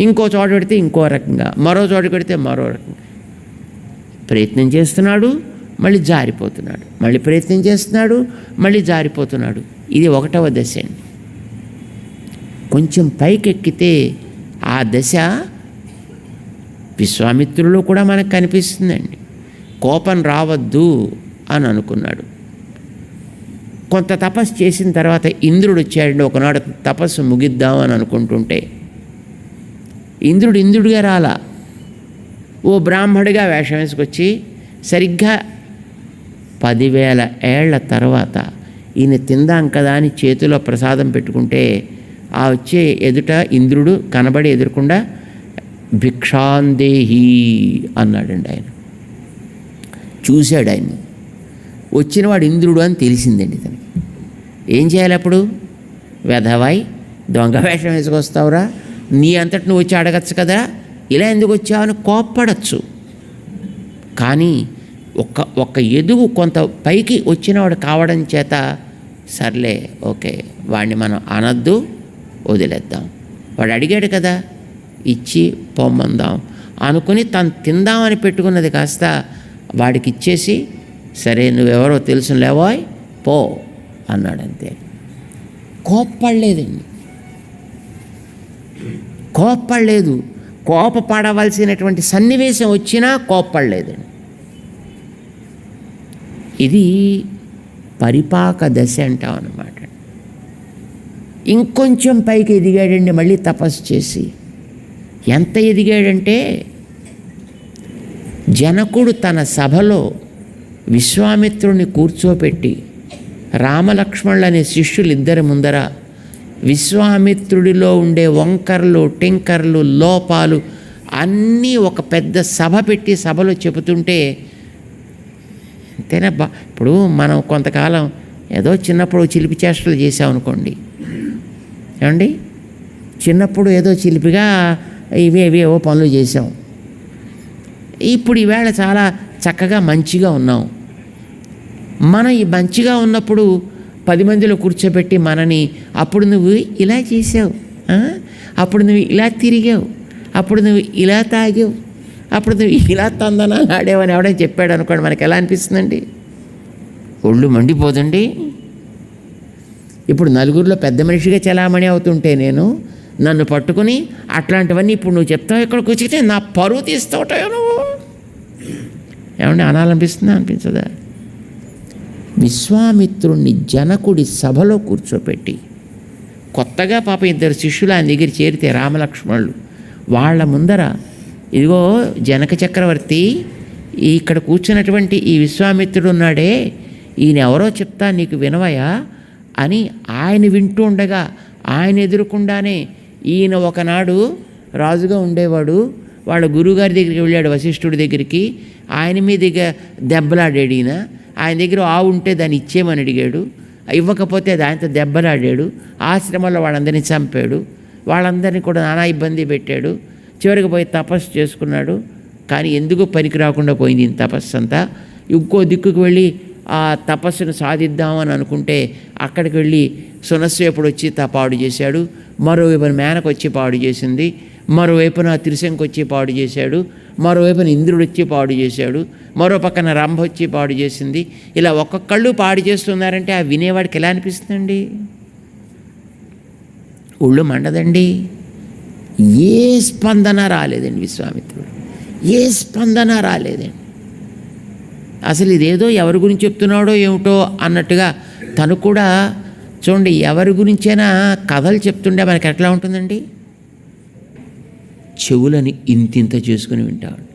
ఇంకో చోట పెడితే ఇంకో రకంగా మరో చోట పెడితే మరో రకంగా. ప్రయత్నం చేస్తున్నాడు మళ్ళీ జారిపోతున్నాడు. మళ్ళీ ప్రయత్నం చేస్తున్నాడు మళ్ళీ జారిపోతున్నాడు. ఇది ఒకటవ దశ అండి. కొంచెం పైకెక్కితే ఆ దశ విశ్వామిత్రుల్లో కూడా మనకు కనిపిస్తుందండి. కోపం రావద్దు అని అనుకున్నాడు. కొంత తపస్సు చేసిన తర్వాత ఇంద్రుడు వచ్చాడండి ఒకనాడు తపస్సు ముగిద్దామని అనుకుంటుంటే. ఇంద్రుడు ఇంద్రుడిగా రాలా. ఓ బ్రాహ్మడిగా వేషం వేసుకొచ్చి సరిగ్గా పదివేల ఏళ్ళ తర్వాత ఈయన తిందాం కదా అని చేతిలో ప్రసాదం పెట్టుకుంటే ఆ వచ్చే ఎదుట ఇంద్రుడు కనబడి ఎదురకుండా భిక్షాందేహి అన్నాడండి ఆయన. చూశాడు ఆయన్ని. వచ్చినవాడు ఇంద్రుడు అని తెలిసిందండి తనకి. ఏం చేయాలి అప్పుడు? వెధవాయి దొంగ వేషం వేసుకొస్తావురా నీ అంతటి నువ్వు వచ్చి అడగచ్చు కదా? ఇలా ఎందుకు వచ్చావు అని కోప్పడచ్చు. కానీ ఒక ఒక ఎదుగు కొంత పైకి వచ్చినవాడు కావడం చేత సర్లే ఓకే వాడిని మనం అనద్దు వదిలేద్దాం. వాడు అడిగాడు కదా ఇచ్చి పొమ్మందాం అనుకుని తను తిందామని పెట్టుకున్నది కాస్త వాడికి ఇచ్చేసి సరే నువ్వెవరో తెలుసు లేవాయ్ పో అన్నాడు అంతే కోప్పడలేదండి. కోప్పడలేదు. కోపపడవలసినటువంటి సన్నివేశం వచ్చినా కోప్పడలేదండి ఇది పరిపాక దశ అంటాం అన్నమాట. ఇంకొంచెం పైకి ఎదిగాడండి మళ్ళీ తపస్సు చేసి. ఎంత ఎదిగాడంటే జనకుడు తన సభలో విశ్వామిత్రుని కూర్చోపెట్టి రామలక్ష్మణులు అనే శిష్యులు ఇద్దరి ముందర విశ్వామిత్రుడిలో ఉండే వంకర్లు టింకర్లు లోపాలు అన్నీ ఒక పెద్ద సభ పెట్టి సభలో చెబుతుంటే అంతేనా ఇప్పుడు మనం కొంతకాలం ఏదో చిన్నప్పుడు చిలిపి చేష్టలు చేసామనుకోండి. ఏమండి? చిన్నప్పుడు ఏదో చిలిపిగా ఇవి ఇవి ఏవో పనులు చేసాం. ఇప్పుడు ఈవేళ చాలా చక్కగా మంచిగా ఉన్నాం. మనం ఈ మంచిగా ఉన్నప్పుడు పది మందిలో కూర్చోబెట్టి మనని అప్పుడు నువ్వు ఇలా చేసావు అప్పుడు నువ్వు ఇలా తిరిగావు అప్పుడు నువ్వు ఇలా తాగావు అప్పుడు నువ్వు ఇలా తందనాలు ఆడేవని ఎవడని చెప్పాడు అనుకోండి మనకి ఎలా అనిపిస్తుందండి? ఒళ్ళు మండిపోదండి. ఇప్పుడు నలుగురిలో పెద్ద మనిషిగా చలామణి అవుతుంటే నేను నన్ను పట్టుకుని అట్లాంటివన్నీ ఇప్పుడు నువ్వు చెప్తావు ఇక్కడికి వచ్చితే నా పరువు తీస్తావుటాయో నువ్వు? ఏమండి అనాలనిపిస్తుందా? అనిపించదా? మిత్రుణ్ణి జనకుడి సభలో కూర్చోపెట్టి కొత్తగా పాప ఇద్దరు శిష్యులు ఆయన దగ్గర చేరితే రామలక్ష్మణులు వాళ్ళ ముందర ఇదిగో జనక చక్రవర్తి ఇక్కడ కూర్చున్నటువంటి ఈ విశ్వామిత్రుడు ఉన్నాడే ఈయన ఎవరో చెప్తా నీకు వినవయా? అని ఆయన వింటూ ఉండగా ఆయన ఎదురుకుండానే ఈయన ఒకనాడు రాజుగా ఉండేవాడు వాళ్ళ గురువుగారి దగ్గరికి వెళ్ళాడు వశిష్ఠుడి దగ్గరికి ఆయన మీద దెబ్బలాడాడు ఈయన. ఆయన దగ్గర ఆవు ఉంటే దాన్ని ఇచ్చేయమని అడిగాడు. ఇవ్వకపోతే దానితో దెబ్బలాడాడు. ఆశ్రమంలో వాళ్ళందరినీ చంపాడు. వాళ్ళందరినీ కూడా నానా ఇబ్బంది పెట్టాడు. చివరికి పోయి తపస్సు చేసుకున్నాడు. కానీ ఎందుకు పనికి రాకుండా పోయింది ఈ తపస్సు అంతా? ఇంకో దిక్కుకు వెళ్ళి ఆ తపస్సును సాధిద్దామని అనుకుంటే అక్కడికి వెళ్ళి సునస్వేపుడు వచ్చి తపాడు పాడు చేశాడు. మరోవైపున మేనకు వచ్చి పాడు చేసింది. మరోవైపున త్రిశంకు వచ్చి పాడు చేశాడు. మరోవైపున ఇంద్రుడు వచ్చి పాడు చేశాడు. మరో పక్కన రంభ వచ్చి పాడు చేసింది. ఇలా ఒక్కొక్కళ్ళు పాడు చేస్తున్నారంటే ఆ వినేవాడికి ఎలా అనిపిస్తుందండి? ఒళ్ళు మండదండి. ఏ స్పందన రాలేదండి విశ్వామిత్రుడు. ఏ స్పందన రాలేదండి. అసలు ఇదేదో ఎవరి గురించి చెప్తున్నాడో ఏమిటో అన్నట్టుగా తను కూడా చూడండి ఎవరి గురించైనా కథలు చెప్తుండే మనకి ఎట్లా ఉంటుందండి? చెవులని ఇంతింత చేసుకుని వింటాడు.